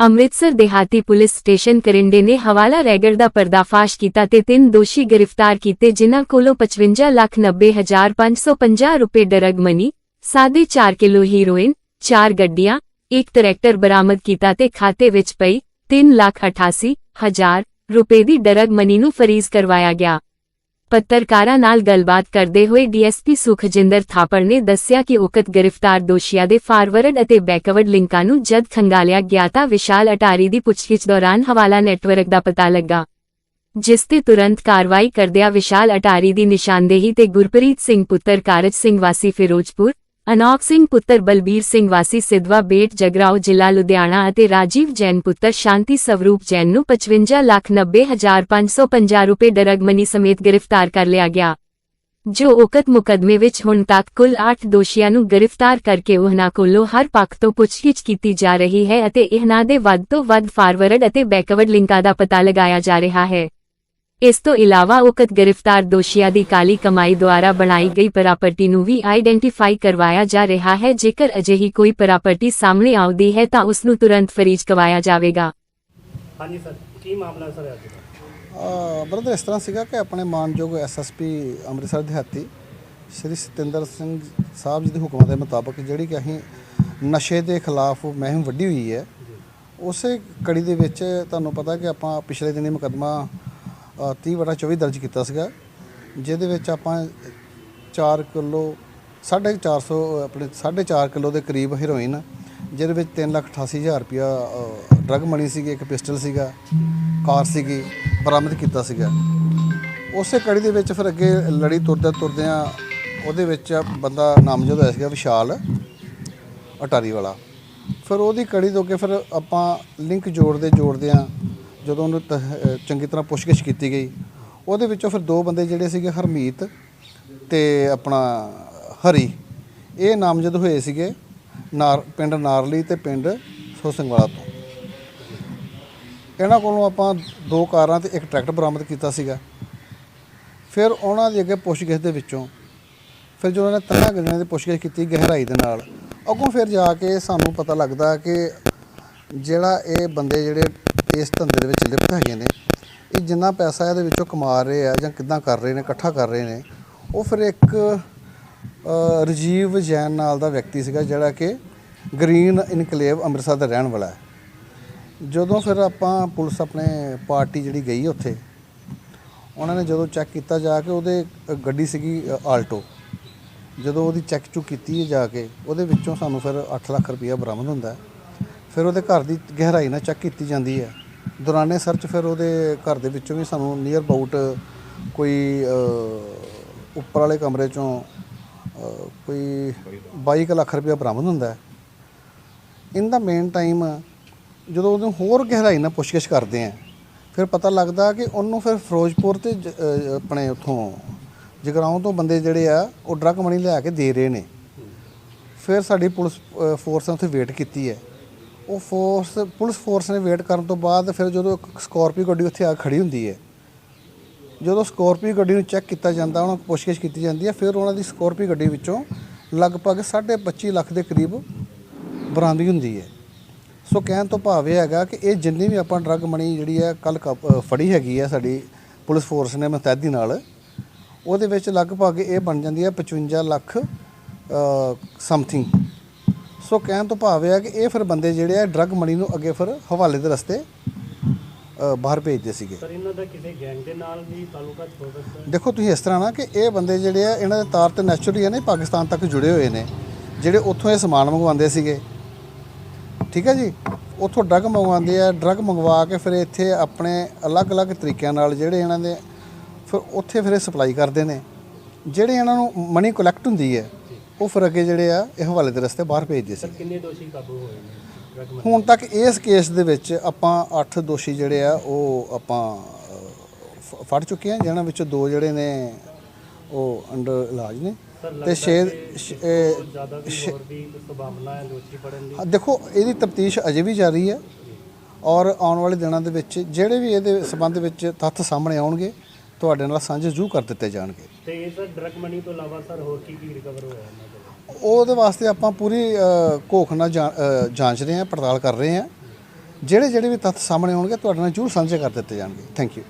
ਅੰਮ੍ਰਿਤਸਰ ਦੇਹਾਤੀ police station ਕਰਿੰਡੇ ਨੇ ਹਵਾਲਾ ਰੈਗਰ ਦਾ ਪਰਦਾਫਾਸ਼ ਕੀਤਾ ਤੇ ਤਿੰਨ ਦੋਸ਼ੀ ਗ੍ਰਿਫਤਾਰ ਕੀਤੇ ਜਿਨ੍ਹਾਂ ਕੋਲੋਂ 55,90,550 ਰੁਪਏ ਡਰਗ ਮਨੀ ਸਾਢੇ 4 ਕਿਲੋ ਹੀਰੋਇਨ ਚਾਰ ਗੱਡੀਆਂ ਇੱਕ ਟਰੈਕਟਰ ਬਰਾਮਦ ਕੀਤਾ ਤੇ ਖਾਤੇ ਵਿੱਚ ਪਈ 3,88,000 ਰੁਪਏ ਦੀ ਡਰਗ ਮਨੀ ਨੂੰ ਫਰੀਜ਼ ਕਰਵਾਇਆ ਗਿਆ। ਪੱਤਰਕਾਰਾਂ ਨਾਲ ਗੱਲਬਾਤ ਕਰਦੇ ਹੋਏ ਡੀਐਸਪੀ ਸੁਖਜਿੰਦਰ ਥਾਪੜ ਨੇ ਦੱਸਿਆ ਕਿ ਉਕਤ ਗ੍ਰਿਫਤਾਰ ਦੋਸ਼ੀਆਂ ਦੇ ਫਾਰਵਰਡ ਅਤੇ ਬੈਕਵਰਡ ਲਿੰਕਾਂ ਨੂੰ ਜਦ ਖੰਗਾਲਿਆ ਗਿਆ ਤਾਂ ਵਿਸ਼ਾਲ ਅਟਾਰੀ ਦੀ ਪੁੱਛਗਿੱਛ ਦੌਰਾਨ ਹਵਾਲਾ ਨੈਟਵਰਕ ਦਾ ਪਤਾ ਲੱਗਾ, ਜਿਸ ਤੇ ਤੁਰੰਤ ਕਾਰਵਾਈ ਕਰਦਿਆਂ ਵਿਸ਼ਾਲ ਅਟਾਰੀ ਦੀ ਨਿਸ਼ਾਨਦੇਹੀ ਤੇ ਗੁਰਪ੍ਰੀਤ ਸਿੰਘ ਪੁੱਤਰ ਕਾਰਜ ਸਿੰਘ ਵਾਸੀ ਫਿਰੋਜ਼ਪੁਰ ਅਨੋਖ ਸਿੰਘ ਪੁੱਤਰ ਬਲਬੀਰ ਸਿੰਘ ਵਾਸੀ ਸਿਧਵਾ ਬੇਟ ਜਗਰਾਓ ਜ਼ਿਲ੍ਹਾ ਲੁਧਿਆਣਾ ਅਤੇ ਰਾਜੀਵ ਜੈਨ ਪੁੱਤਰ ਸ਼ਾਂਤੀ ਸਵਰੂਪ ਜੈਨ ਨੂੰ 55,90,550 ਰੁਪਏ ਡਰਗ ਮਨੀ ਸਮੇਤ ਗ੍ਰਿਫਤਾਰ ਕਰ ਲਿਆ ਗਿਆ। ਜੋ ਉਕਤ ਮੁਕਦਮੇ ਵਿੱਚ ਹੁਣ ਤੱਕ ਕੁੱਲ 8 ਦੋਸ਼ੀਆਂ ਨੂੰ ਗ੍ਰਿਫਤਾਰ ਕਰਕੇ ਉਹਨਾਂ ਕੋਲੋਂ ਹਰ ਪੱਖ ਤੋਂ ਪੁੱਛਗਿੱਛ ਕੀਤੀ ਜਾ ਰਹੀ ਹੈ ਅਤੇ ਇਹਨਾਂ ਦੇ ਵੱਧ ਤੋਂ ਵੱਧ ਫਾਰਵਰਡ ਅਤੇ ਬੈਕਵਰਡ ਲਿੰਕਾਂ ਦਾ ਪਤਾ ਲਗਾਇਆ ਜਾ ਰਿਹਾ ਹੈ। ਇਸ ਤੋਂ ਇਲਾਵਾ ਉਕਤ ਗ੍ਰਿਫਤਾਰ ਦੋਸ਼ੀਆਂ ਦੀ ਕਾਲੀ ਕਮਾਈ ਦੁਆਰਾ ਬਣਾਈ ਗਈ ਪ੍ਰਾਪਰਟੀ ਨੂੰ ਵੀ ਆਈਡੈਂਟੀਫਾਈ ਕਰਵਾਇਆ ਜਾ ਰਿਹਾ ਹੈ। ਜੇਕਰ ਅਜਿਹੀ ਕੋਈ ਪ੍ਰਾਪਰਟੀ ਸਾਹਮਣੇ ਆਉਂਦੀ ਹੈ ਤਾਂ ਉਸ ਨੂੰ ਤੁਰੰਤ ਫਰੀਜ਼ ਕਰਵਾਇਆ ਜਾਵੇਗਾ। ਹਾਂਜੀ ਸਰ ਕੀ ਮਾਮਲਾ ਸਰ ਅੱਜ ਦਾ? ਬ੍ਰਦਰ ਇਸ ਤਰ੍ਹਾਂ ਸੀਗਾ ਕਿ ਆਪਣੇ ਮਾਨਯੋਗ ਐਸਐਸਪੀ ਅੰਮ੍ਰਿਤਸਰ ਦਿਹਾਤੀ ਸ਼੍ਰੀ ਸਤਿੰਦਰ ਸਿੰਘ ਸਾਹਿਬ ਜੀ ਦੇ ਹੁਕਮਾਂ ਦੇ ਮੁਤਾਬਕ ਜਿਹੜੀ ਕਿ ਅਸੀਂ ਨਸ਼ੇ ਦੇ ਖਿਲਾਫ ਮੁਹਿੰਮ ਵੱਡੀ ਹੋਈ ਹੈ ਉਸੇ ਕੜੀ ਦੇ ਵਿੱਚ ਤੁਹਾਨੂੰ ਪਤਾ ਕਿ ਆਪਾਂ ਪਿਛਲੇ ਦਿਨੀ ਮੁਕੱਦਮਾ ਅ, 30 ਵਟਾ 24 ਦਰਜ ਕੀਤਾ ਸੀਗਾ, ਜਿਹਦੇ ਵਿੱਚ ਆਪਾਂ 4 ਕਿਲੋ 450 ਆਪਣੇ 4.5 ਕਿਲੋ ਦੇ ਕਰੀਬ ਹੀਰੋਇਨ ਜਿਹਦੇ ਵਿੱਚ 388000 ਰੁਪਇਆ ਡਰਗ ਮਣੀ ਸੀਗੀ, ਇੱਕ ਪਿਸਟਲ ਸੀਗਾ, ਕਾਰ ਸੀਗੀ, ਬਰਾਮਦ ਕੀਤਾ ਸੀਗਾ। ਉਸੇ ਕੜੀ ਦੇ ਵਿੱਚ ਫਿਰ ਅੱਗੇ ਲੜੀ ਤੁਰਦੇ ਤੁਰਦਿਆਂ ਉਹਦੇ ਵਿੱਚ ਬੰਦਾ ਨਾਮਜ਼ਦ ਹੋਇਆ ਸੀਗਾ ਵਿਸ਼ਾਲ ਅਟਾਰੀ ਵਾਲਾ। ਫਿਰ ਉਹਦੀ ਕੜੀ ਤੋਂ ਅੱਗੇ ਫਿਰ ਆਪਾਂ ਲਿੰਕ ਜੋੜਦੇ ਜੋੜਦੇ ਜੋੜਦਿਆਂ ਜਦੋਂ ਉਹਨੂੰ ਤ- ਚੰਗੀ ਤਰ੍ਹਾਂ ਪੁੱਛਗਿੱਛ ਕੀਤੀ ਗਈ, ਉਹਦੇ ਵਿੱਚੋਂ ਫਿਰ ਦੋ ਬੰਦੇ ਜਿਹੜੇ ਸੀਗੇ ਹਰਮੀਤ ਤੇ ਆਪਣਾ ਹਰੀ। ਇਹ ਨਾਮਜ਼ਦ ਹੋਏ ਸੀਗੇ ਨਾਰ ਪਿੰਡ ਨਾਰਲੀ ਤੇ ਪਿੰਡ ਸੋਸੰਗਵਾਲਾ ਤੋਂ। ਇਹਨਾਂ ਕੋਲੋਂ ਆਪਾਂ ਦੋ ਕਾਰਾਂ ਤੇ ਇੱਕ ਟਰੈਕਟਰ ਬਰਾਮਦ ਕੀਤਾ ਸੀਗਾ। ਫਿਰ ਉਹਨਾਂ ਦੀ ਅੱਗੇ ਪੁੱਛਗਿੱਛ ਦੇ ਵਿੱਚੋਂ ਫਿਰ ਜਦੋਂ ਉਹਨਾਂ ਨੇ ਤਿੰਨਾਂ ਗੱਡੀਆਂ ਦੀ ਪੁੱਛਗਿੱਛ ਕੀਤੀ ਗਹਿਰਾਈ ਦੇ ਨਾਲ, ਅੱਗੋਂ ਫਿਰ ਜਾ ਕੇ ਸਾਨੂੰ ਪਤਾ ਲੱਗਦਾ ਕਿ ਜਿਹੜਾ ਇਹ ਬੰਦੇ ਜਿਹੜੇ ਇਸ ਧੰਦੇ ਦੇ ਵਿੱਚ ਲਿਪਤ ਹੈਗੇ ਨੇ। ਇਹ ਜਿੰਨਾ ਪੈਸਾ ਇਹਦੇ ਵਿੱਚੋਂ ਕਮਾ ਰਹੇ ਆ ਜਾਂ ਕਿੱਦਾਂ ਕਰ ਰਹੇ ਨੇ ਇਕੱਠਾ ਕਰ ਰਹੇ ਨੇ ਉਹ ਫਿਰ ਇੱਕ ਅ, ਰਜੀਵ ਜੈਨ ਨਾਲ ਦਾ ਵਿਅਕਤੀ ਸੀਗਾ ਜਿਹੜਾ ਕਿ ਗ੍ਰੀਨ ਇਨਕਲੇਵ ਅੰਮ੍ਰਿਤਸਰ ਦਾ ਰਹਿਣ ਵਾਲਾ ਹੈ। ਜਦੋਂ ਫਿਰ ਆਪਾਂ ਪੁਲਿਸ ਆਪਣੇ ਪਾਰਟੀ ਜਿਹੜੀ ਗਈ ਉੱਥੇ ਉਹਨਾਂ ਨੇ ਜਦੋਂ ਚੈੱਕ ਕੀਤਾ ਜਾ ਕੇ ਉਹਦੇ ਗੱਡੀ ਸੀਗੀ ਆਲਟੋ। ਜਦੋਂ ਉਹਦੀ ਚੈੱਕ ਚੁੱਕ ਕੀਤੀ ਹੈ ਜਾ ਕੇ ਉਹਦੇ ਵਿੱਚੋਂ ਸਾਨੂੰ ਫਿਰ 8 ਲੱਖ ਰੁਪਇਆ ਬਰਾਮਦ ਹੁੰਦਾ ਫਿਰ ਉਹਦੇ ਘਰ ਦੀ ਗਹਿਰਾਈ ਨਾਲ ਚੈੱਕ ਕੀਤੀ ਜਾਂਦੀ ਹੈ। ਦੌਰਾਨੇ ਸਰਚ ਫਿਰ ਉਹਦੇ ਘਰ ਦੇ ਵਿੱਚੋਂ ਵੀ ਸਾਨੂੰ ਨੀਅਰ ਅਬਾਊਟ ਕੋਈ ਉੱਪਰ ਵਾਲੇ ਕਮਰੇ ਚੋਂ ਕੋਈ 22 ਕੁ ਲੱਖ ਰੁਪਇਆ ਬਰਾਮਦ ਹੁੰਦਾ ਹੈ। ਇਨ ਦਾ ਮੇਨ ਟਾਈਮ ਜਦੋਂ ਉਹਨੂੰ ਹੋਰ ਗਹਿਰਾਈ ਨਾਲ ਪੁੱਛਗਿੱਛ ਕਰਦੇ ਆ ਫਿਰ ਪਤਾ ਲੱਗਦਾ ਕਿ ਉਹਨੂੰ ਫਿਰ ਫਿਰੋਜ਼ਪੁਰ ਤੇ ਜ- ਆਪਣੇ ਉੱਥੋਂ ਜਗਰਾਉਂ ਤੋਂ ਬੰਦੇ ਜਿਹੜੇ ਆ, ਉਹ ਡਰੱਗ ਮਨੀ ਲਿਆ ਕੇ ਦੇ ਰਹੇ ਨੇ। ਫਿਰ ਸਾਡੀ ਪੁਲਿਸ ਫੋਰਸ ਨੇ ਉੱਥੇ ਵੇਟ ਕੀਤੀ ਹੈ। ਉਹ ਫੋਰਸ ਪੁਲਿਸ ਫੋਰਸ ਨੇ ਵੇਟ ਕਰਨ ਤੋਂ ਬਾਅਦ ਫਿਰ ਜਦੋਂ ਇੱਕ ਸਕਾਰਪੀਓ ਗੱਡੀ ਉੱਥੇ ਆ ਖੜੀ ਹੁੰਦੀ ਹੈ, ਜਦੋਂ ਸਕਾਰਪੀਓ ਗੱਡੀ ਨੂੰ ਚੈੱਕ ਕੀਤਾ ਜਾਂਦਾ, ਉਹਨਾਂ ਕੋਲ ਪੁੱਛਗਿੱਛ ਕੀਤੀ ਜਾਂਦੀ ਹੈ, ਫਿਰ ਉਹਨਾਂ ਦੀ ਸਕਾਰਪੀਓ ਗੱਡੀ ਵਿੱਚੋਂ ਲਗਭਗ 25 ਲੱਖ ਦੇ ਕਰੀਬ ਬਰਾਮਦਗੀ ਹੁੰਦੀ ਹੈ। ਸੋ ਕਹਿਣ ਤੋਂ ਭਾਵ ਇਹ ਹੈਗਾ ਕਿ ਇਹ ਜਿੰਨੀ ਵੀ ਆਪਾਂ ਡਰੱਗ ਮਣੀ ਜਿਹੜੀ ਹੈ ਕੱਲ ਫੜੀ ਹੈਗੀ ਹੈ ਸਾਡੀ ਪੁਲਿਸ ਫੋਰਸ ਨੇ ਮੁਤੈਦੀ ਨਾਲ, ਉਹਦੇ ਵਿੱਚ ਲਗਭਗ ਇਹ ਬਣ ਜਾਂਦੀ ਹੈ 55 ਲੱਖ ਸਮਥਿੰਗ ਸੋ ਕਹਿਣ ਤੋਂ ਭਾਵ ਇਹ ਹੈ ਕਿ ਇਹ ਫਿਰ ਬੰਦੇ ਜਿਹੜੇ ਆ ਡਰੱਗ ਮਨੀ ਨੂੰ ਅੱਗੇ ਫਿਰ ਹਵਾਲੇ ਦੇ ਰਸਤੇ ਬਾਹਰ ਭੇਜਦੇ ਸੀਗੇ। ਸਰ ਇਹਨਾਂ ਦਾ ਕਿਸੇ ਗੈਂਗ ਦੇ ਨਾਲ ਵੀ ਤਾਲੁਕਾ ਹੋ ਸਕਦਾ ਦੇਖੋ ਤੁਸੀਂ ਇਸ ਤਰ੍ਹਾਂ ਨਾ ਕਿ ਇਹ ਬੰਦੇ ਜਿਹੜੇ ਆ ਇਹਨਾਂ ਦੇ ਤਾਰ ਤੇ ਨੈਚੁਰਲੀ ਆ ਨੇ ਪਾਕਿਸਤਾਨ ਤੱਕ ਜੁੜੇ ਹੋਏ ਨੇ ਜਿਹੜੇ ਉੱਥੋਂ ਇਹ ਸਮਾਨ ਮੰਗਵਾਉਂਦੇ ਸੀਗੇ। ਠੀਕ ਹੈ ਜੀ? ਉੱਥੋਂ ਡਰੱਗ ਮੰਗਵਾਉਂਦੇ ਆ ਡਰੱਗ ਮੰਗਵਾ ਕੇ ਫਿਰ ਇੱਥੇ ਆਪਣੇ ਅਲੱਗ-ਅਲੱਗ ਤਰੀਕਿਆਂ ਨਾਲ ਜਿਹੜੇ ਇਹਨਾਂ ਦੇ ਫਿਰ ਉੱਥੇ ਫਿਰ ਇਹ ਸਪਲਾਈ ਕਰਦੇ ਨੇ। ਜਿਹੜੇ ਇਹਨਾਂ ਨੂੰ ਮਨੀ ਕਲੈਕਟ ਹੁੰਦੀ ਹੈ ਉਹ ਫਿਰ ਅੱਗੇ ਜਿਹੜੇ ਆ ਇਹ ਹਵਾਲੇ ਦੇ ਰਸਤੇ ਬਾਹਰ ਭੇਜਦੇ ਸੀ ਸਰ ਕਿੰਨੇ ਦੋਸ਼ੀ ਕਾਬੂ ਹੋਏ ਨੇ? ਹੁਣ ਤੱਕ ਇਸ ਕੇਸ ਦੇ ਵਿੱਚ ਆਪਾਂ 8 ਦੋਸ਼ੀ ਜਿਹੜੇ ਆ ਉਹ ਆਪਾਂ ਫੜ ਚੁੱਕੇ ਆ ਜਿਹਨਾਂ ਵਿੱਚੋਂ ਦੋ ਜਿਹੜੇ ਨੇ ਉਹ ਅੰਡਰ ਇਲਾਜ ਨੇ। ਤੇ 6 ਜ਼ਿਆਦਾ ਵੀ ਹੋਰ ਵੀ ਸੰਭਾਵਨਾ ਹੈ ਦੋਸ਼ੀ ਫੜਨ ਦੀ? ਦੇਖੋ ਇਹਦੀ ਤਫਤੀਸ਼ ਅਜੇ ਵੀ ਜਾਰੀ ਹੈ। ਔਰ ਆਉਣ ਵਾਲੇ ਦਿਨਾਂ ਦੇ ਵਿੱਚ ਜਿਹੜੇ ਵੀ ਇਹਦੇ ਸੰਬੰਧ ਵਿੱਚ ਤੱਥ ਸਾਹਮਣੇ ਆਉਣਗੇ ਤੁਹਾਡੇ ਨਾਲ ਸਾਂਝੇ ਜ਼ਰੂਰ ਕਰ ਦਿੱਤੇ ਜਾਣਗੇ। ਤੇ ਇਹ ਸਰ ਡਰਗ ਮਨੀ ਤੋਂ ਇਲਾਵਾ ਸਰ ਹੋਰ ਕੀ ਕੀ ਰਿਕਵਰ ਹੋਇਆ ਇਹਨਾਂ ਕੋਲ? ਉਹਦੇ ਵਾਸਤੇ ਆਪਾਂ ਪੂਰੀ ਅ, ਘੋਖ ਨਾਲ ਜਾਂ- ਅ, ਜਾਂਚ ਰਹੇ ਹਾਂ ਪੜਤਾਲ ਕਰ ਰਹੇ ਹਾਂ। ਜਿਹੜੇ ਜਿਹੜੇ ਵੀ ਤੱਥ ਸਾਹਮਣੇ ਆਉਣਗੇ ਤੁਹਾਡੇ ਨਾਲ ਜ਼ਰੂਰ ਸਾਂਝੇ ਕਰ ਦਿੱਤੇ ਜਾਣਗੇ। Thank you